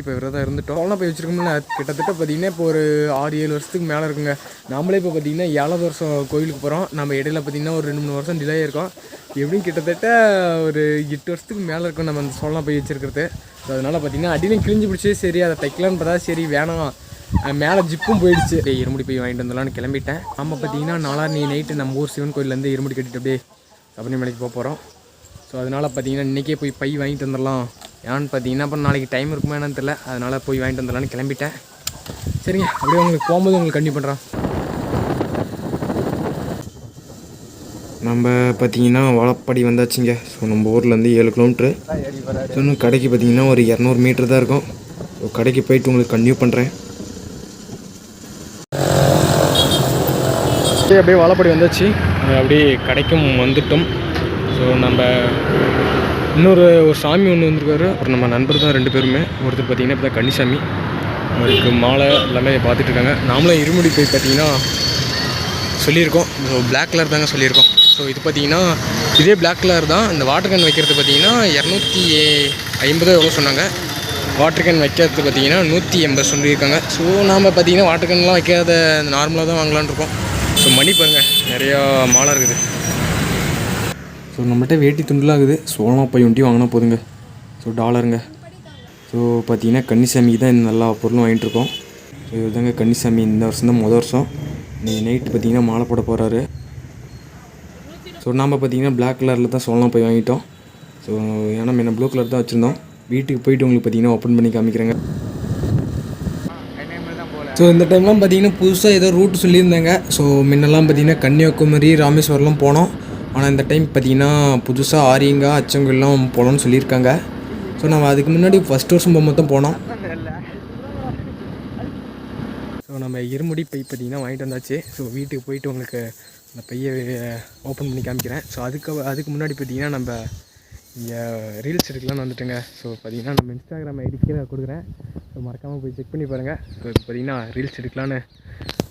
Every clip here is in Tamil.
இப்போ விரதம் இருந்துட்டோம். சோழனா போய் வச்சுருக்கோம்ல கிட்டத்தட்ட பார்த்தீங்கன்னா இப்போ ஒரு ஆறு ஏழு வருஷத்துக்கு மேலே இருக்குங்க. நம்மளே இப்போ பார்த்தீங்கன்னா ஏழாவது வருஷம் கோயிலுக்கு போகிறோம் நம்ம இடையில பார்த்தீங்கன்னா ஒரு ரெண்டு மூணு வருஷம் டிலே இருக்கும் எப்படியும் கிட்டத்தட்ட ஒரு எட்டு வருஷத்துக்கு மேலே இருக்கும் நம்ம அந்த சோழனா போய் வச்சுருக்கிறது. ஸோ அதனால் பார்த்தீங்கன்னா அடியிலும் கிழிஞ்சு பிடிச்சே சரி அதை தைக்கலான்னு பார்த்தா சரி வேணாம். மேலே ஜிப்பும் போயிடுச்சு. அப்படியே இருமுடி போய் வாங்கிட்டு வந்துடலான்னு கிளம்பிட்டேன். நம்ம பார்த்தீங்கன்னா நீ நைட்டு நம்ம ஊர் சிவன் கோயிலேருந்து இருமுடி கட்டிட்டு அப்படியே சபரிமலைக்கு போக போகிறோம் ஸோ அதனால் பார்த்தீங்கன்னா இன்றைக்கே போய் பை வாங்கிட்டு வந்துடலாம். ஏன்னு பார்த்தீங்கன்னா அப்புறம் நாளைக்கு டைம் இருக்குமா என்னன்னு தெரியல. அதனால் போய் வாங்கிட்டு வந்துடலான்னு கிளம்பிட்டேன். சரிங்க அப்படியே உங்களுக்கு போகும்போது உங்களுக்கு கண்டி பண்ணுறேன் நம்ம பார்த்தீங்கன்னா வளப்படி வந்தாச்சுங்க. ஸோ நம்ம ஊர்லேருந்து ஏழு கிலோமீட்ரு ஸோ இன்னும் கடைக்கு பார்த்தீங்கன்னா ஒரு இரநூறு மீட்டர் தான் இருக்கும். ஸோ கடைக்கு போயிட்டு உங்களுக்கு கன்டினியூ பண்ணுறேன் அப்படியே வாழப்படி வந்தாச்சு. அப்படியே கடைக்கும் வந்துட்டோம். ஸோ நம்ம இன்னொரு ஒரு சாமி ஒன்று வந்திருக்காரு. அப்புறம் நம்ம நண்பர் தான் ரெண்டு பேருமே. ஒருத்தர் பார்த்தீங்கன்னா இப்போ தான் கன்னிசாமி. அவருக்கு மாலை எல்லாமே பார்த்துட்டு இருக்காங்க நாமளும் இருமுடி போய் பார்த்தீங்கன்னா சொல்லியிருக்கோம். ஸோ பிளாக் கலர் தாங்க சொல்லியிருக்கோம். ஸோ இது பார்த்தீங்கன்னா இதே பிளாக் கலர் தான். இந்த வாட்டர் கேன் வைக்கிறது பார்த்தீங்கன்னா இரநூத்தி ஐம்பது எவ்வளோ சொன்னாங்க. வாட்டர் கேன் வைக்கிறது பார்த்தீங்கன்னா நூற்றி எண்பது சொல்லியிருக்காங்க. ஸோ நாம் பார்த்தீங்கன்னா வாட்டர் கேன்லாம் வைக்காத நார்மலாக தான் வாங்கலான் இருக்கோம். ஸோ மணி பாருங்கள் நிறையா மாலை இருக்குது. ஸோ நம்மகிட்ட வேட்டி துண்டுலாம் இருக்குது. சோளம் பை ஒண்டி வாங்கினா போதுங்க. ஸோ டாலருங்க ஸோ பார்த்தீங்கன்னா கன்னிசாமிக்கு தான் இந்த நல்லா பொருளும் வாங்கிட்டு இருக்கோம். ஸோ இதுதாங்க கன்னிசாமி இந்த வருஷம் தான் மொதல் வருஷம். நைட்டு பார்த்தீங்கன்னா மாலை போட போகிறாரு ஸோ நாம் பார்த்தீங்கன்னா பிளாக் கலரில் தான் சோளம் போய் வாங்கிட்டோம். ஸோ ஏன்னா முன்ன ப்ளூ கலர் தான் வச்சுருந்தோம். வீட்டுக்கு போயிட்டு உங்களுக்கு பார்த்தீங்கன்னா ஓப்பன் பண்ணி காமிக்கிறேங்க. ஸோ இந்த டைம்லாம் பார்த்தீங்கன்னா புதுசாக ஏதோ ரூட் சொல்லியிருந்தாங்க. ஸோ முன்னெல்லாம் பார்த்தீங்கன்னா கன்னியாகுமரி ராமேஸ்வரம்லாம் போனோம். ஆனால் இந்த டைம் பார்த்தீங்கன்னா புதுசாக ஆரியங்கா அச்சங்கல்லாம் போகலான்னு சொல்லியிருக்காங்க. ஸோ நம்ம அதுக்கு முன்னாடி ஃபஸ்ட் வருஷம் போகும்போது தான் போனோம். ஸோ நம்ம இருமுடி பை பார்த்திங்கன்னா வாங்கிட்டு வந்தாச்சு. ஸோ வீட்டுக்கு போயிட்டு உங்களுக்கு அந்த பையை ஓப்பன் பண்ணி காமிக்கிறேன். ஸோ அதுக்கு அதுக்கு முன்னாடி பார்த்தீங்கன்னா நம்ம இங்கே ரீல்ஸ் எடுக்கலாம்னு வந்துட்டுங்க. ஸோ பார்த்தீங்கன்னா நம்ம இன்ஸ்டாகிராம் ஐடி நான் கொடுக்குறேன். ஸோ மறக்காமல் போய் செக் பண்ணி பாருங்கள் ஸோ இப்போ ரீல்ஸ் எடுக்கலான்னு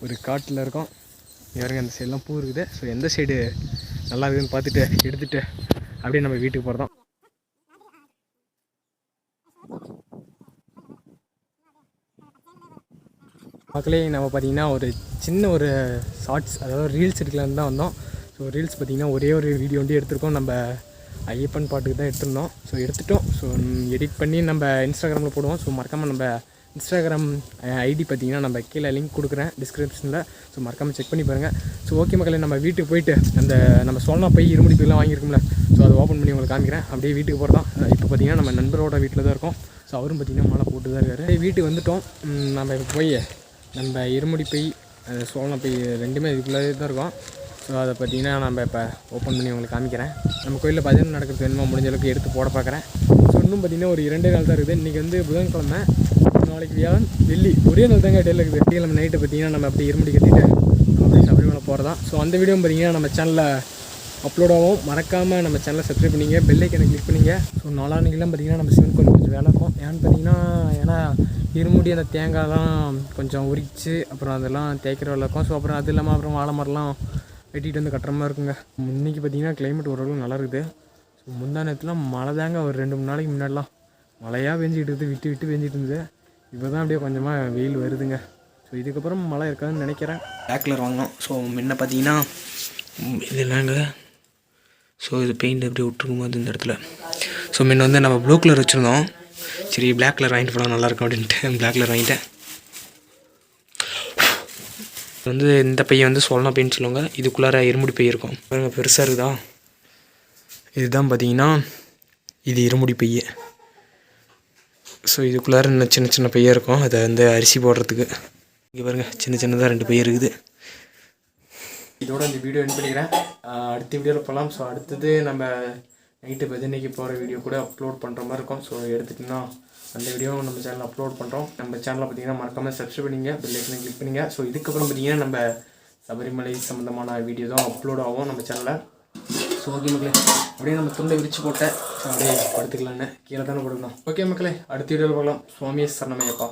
ஒரு காட்டில் இருக்கோம். இறங்க அந்த சைடெலாம் பூ இருக்குது. ஸோ எந்த சைடு நல்லா இருக்குதுன்னு பார்த்துட்டு எடுத்துகிட்டு அப்படியே நம்ம வீட்டுக்கு போகிறோம் மக்களே நம்ம பார்த்தீங்கன்னா ஒரு சின்ன ஒரு ஷார்ட்ஸ் அதாவது ரீல்ஸ் எடுக்கலான்னு தான் வந்தோம். ஸோ ரீல்ஸ் பார்த்தீங்கன்னா ஒரே ஒரு வீடியோ வந்து எடுத்திருக்கோம். நம்ம ஐயப்பன் பாட்டுக்கு தான் எடுத்திருந்தோம். ஸோ எடுத்துட்டோம். ஸோ எடிட் பண்ணி நம்ம இன்ஸ்டாகிராமில் போடுவோம். ஸோ மறக்காமல் நம்ம இன்ஸ்டாகிராம் ஐடி பார்த்தீங்கன்னா நம்ம கீழே லிங்க் கொடுக்குறேன் டிஸ்கிரிப்ஷனில் ஸோ மறக்காமல் செக் பண்ணி பாருங்கள் ஸோ ஓகே மக்களே நம்ம வீட்டுக்கு போயிட்டு அந்த நம்ம சோழனா போய் இருமுடி போய்லாம் வாங்கியிருக்கோம்ல. ஸோ அதை ஓப்பன் பண்ணி உங்களுக்கு காமிக்கிறேன். அப்படியே வீட்டுக்கு போகிறதான் இப்போ பார்த்தீங்கன்னா நம்ம நண்பரோட வீட்டில் தான் இருக்கோம். ஸோ அவரும் பார்த்தீங்கன்னா மாலை போட்டு தான் இருக்காரு வீட்டுக்கு வந்துட்டோம். நம்ம இப்போ போய் நம்ம இருமுடி பை அது பை ரெண்டுமே இதுக்குள்ளே தான் இருக்கும். ஸோ அதை பார்த்தீங்கன்னா நம்ம இப்போ ஓப்பன் பண்ணி உங்களுக்கு காமிக்கிறேன். நம்ம கோயிலில் பஜனை நடக்கிறது என்னமோ முடிஞ்ச அளவுக்கு எடுத்து போட பார்க்குறேன். ஸோ இன்னும் பார்த்தீங்கன்னா ஒரு இரண்டே நாள் தான் இருக்குது. இன்றைக்கி வந்து புதன்கிழமை. நாளைக்கு வியாழன் வெள்ளி ஒரே நாள் தாங்க இடையில இருக்குது. வெள்ளிக்கிழமை நைட்டு பார்த்தீங்கன்னா நம்ம அப்படியே இருமுடி கட்டிட்டு அப்படியே சபரிமலை போகிறதான் ஸோ அந்த வீடியோ பார்த்தீங்கன்னா நம்ம சேனலில் அப்லோட் ஆகும். மறக்காமல் நம்ம சேனலை சப்ஸ்கிரைப் பண்ணிங்க பெல்லைக்கனை கிளிக் பண்ணிங்க. ஸோ நாளான்னைக்கெல்லாம் பார்த்தீங்கன்னா நம்ம சிவன் கோயில் கொஞ்சம் வேலை இருக்கும். ஏன்னு பார்த்தீங்கன்னா ஏன்னா இருமுடி அந்த தேங்காய்லாம் கொஞ்சம் உரிச்சு அப்புறம் அதெல்லாம் தேய்க்கிற வேலை இருக்கும். ஸோ அப்புறம் அது இல்லாமல் அப்புறம் வாழை மரம்லாம் வெட்டிட்டு வந்து கட்டுற மாதிரி இருக்குங்க. இன்றைக்கி பார்த்தீங்கன்னா கிளைமேட் ஓரளவு நல்லா இருக்குது. ஸோ முந்தா நேரத்துலாம் மழை தாங்க ஒரு ரெண்டு மூணு நாளைக்கு முன்னாடிலாம் மழையாக பெஞ்சிக்கிட்டு இருக்குது விட்டு விட்டு பெஞ்சிட்டு இருந்தது. இப்போ தான் அப்படியே கொஞ்சமாக வெயில் வருதுங்க. ஸோ இதுக்கப்புறம் மழை இருக்காதுன்னு நினைக்கிறேன். பிளாக் கலர் வாங்கினோம். ஸோ முன்ன பார்த்தீங்கன்னா இது ஸோ இது பெயிண்ட் எப்படி விட்டுருக்கும் போது இந்த இடத்துல. ஸோ முன்ன வந்து நம்ம ப்ளூ கலர் வச்சுருந்தோம். சரி பிளாக் கலர் வாங்கிட்டு போகலாம் நல்லாயிருக்கும் அப்படின்ட்டு பிளாக் கலர் வாங்கிட்டேன். வந்து இந்த பையன் வந்து சொல்லணும் அப்படின்னு சொல்லுவாங்க. இதுக்குள்ளார இருமுடி பை இருக்கும். பாருங்க பெருசாக இருக்குதா? இதுதான் பார்த்தீங்கன்னா இது இருமுடி பையன் ஸோ இதுக்குள்ளார இன்னும் சின்ன சின்ன பையன் இருக்கும். அதை வந்து அரிசி போடுறதுக்கு. இங்கே பாருங்கள் சின்ன சின்னதாக ரெண்டு பையன் இருக்குது. இதோட இந்த வீடியோ என் பண்ணிக்கிறேன். அடுத்த வீடியோவில் போகலாம் ஸோ அடுத்தது நம்ம நைட்டு பதினைக்கு போகிற வீடியோ கூட அப்லோட் பண்ணுற மாதிரி இருக்கும். ஸோ எடுத்துட்டிங்கன்னா அந்த வீடியோவும் நம்ம சேனலில் அப்லோட் பண்ணுறோம் நம்ம சேனலில் பார்த்தீங்கன்னா மறக்காமல் சப்ஸ்கிரைப் பண்ணிங்க பெல் கிளிக் பண்ணிங்க ஸோ இதுக்கப்புறம் பார்த்தீங்கன்னா நம்ம சபரிமலை சம்மந்தமான வீடியோ தான் அப்லோட் ஆகும் நம்ம சேனலில் ஸோ ஓகே மக்களே. அப்படியே நம்ம துண்டை விரிச்சு போட்டேன் அப்படியே படுத்துக்கலான்னு கீழே தானே படுக்கணும் ஓகே மக்களே அடுத்த வீடியோவில் பார்க்கலாம். சுவாமியை சரணமையப்பா.